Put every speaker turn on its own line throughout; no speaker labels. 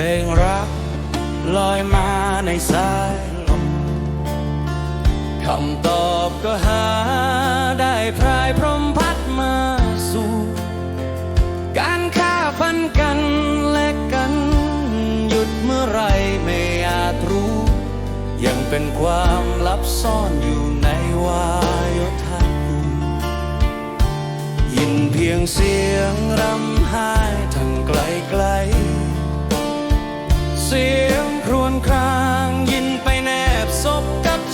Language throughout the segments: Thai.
พลงรัก ลอยมาในสายลมคำตอบก็หาได้พรายพรมพัดมาสู่ การฆ่าฟันกันและกัน หยุดเมื่อไรไม่อาจรู้ ยังเป็นความลับซ่อนอยู่ในวายทัศน์ยินเพียงเสีย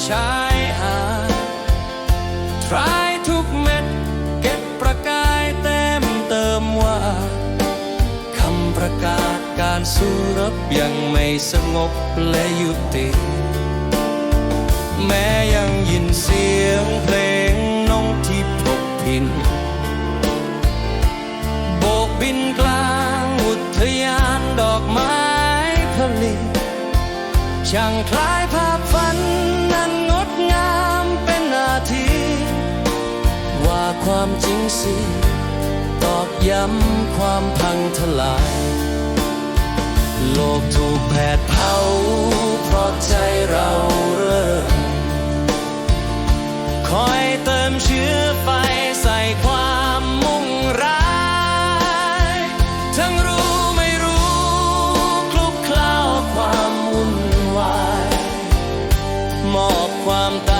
ชายหาดทรายทุกเม็ด เก็บประกายเต็มเติมว่าคำประกาศการสู้รบยังไม่สงบและยุติ แม้ยังยินเสียงเพลงน้องที่พลบพินโบกบินกลางอุทยานดอกไม้ผลิช่างคล้ายภาพิตอกย้ำความพังทลาย โลกถูกแผดเผา เพราะใจเราเริ่มคอยเติมเชื้อไฟใส่ความมุ่งร้าย ทั้งรู้ไม่รู้คลุกคล้าความวุ่นวาย มอบความต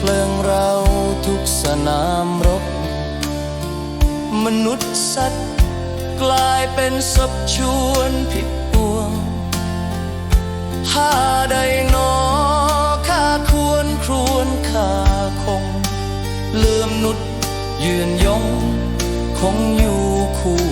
เพลิงเราทุกสนามรบ มนุษย์สัตว์กลายเป็นศพชวนผิดปวงถ้าใดหนอข้าควรครวนข้าคง เลื่อมนุษย์ยืนยง คงอยู่คู่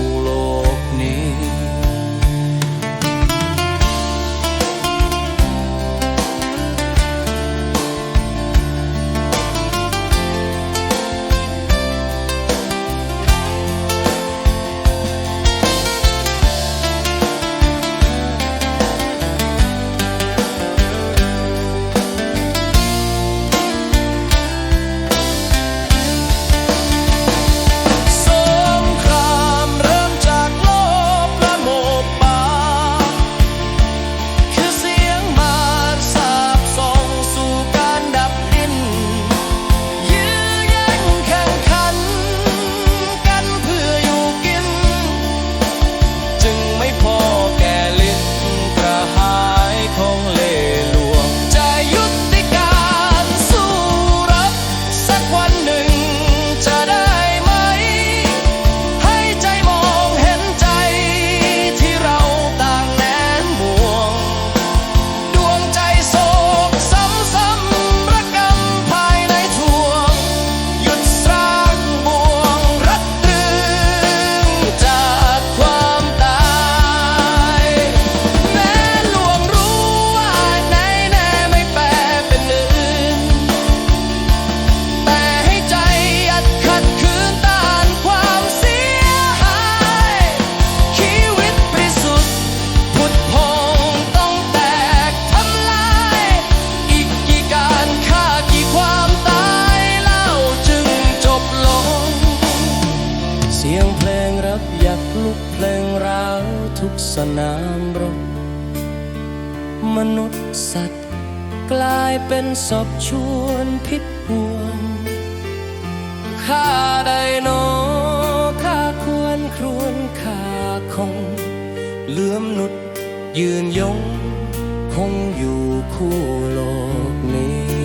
สียงเพลกลุกเพลงราวทุกสนามรบ มนุษย์สัตว์ กลายเป็นศพชวนพิษห่วงข้าใดโนข้าควรครวนข้าคง เหลือมนุษย์ยืนยง คงอยู่คู่โลกนี้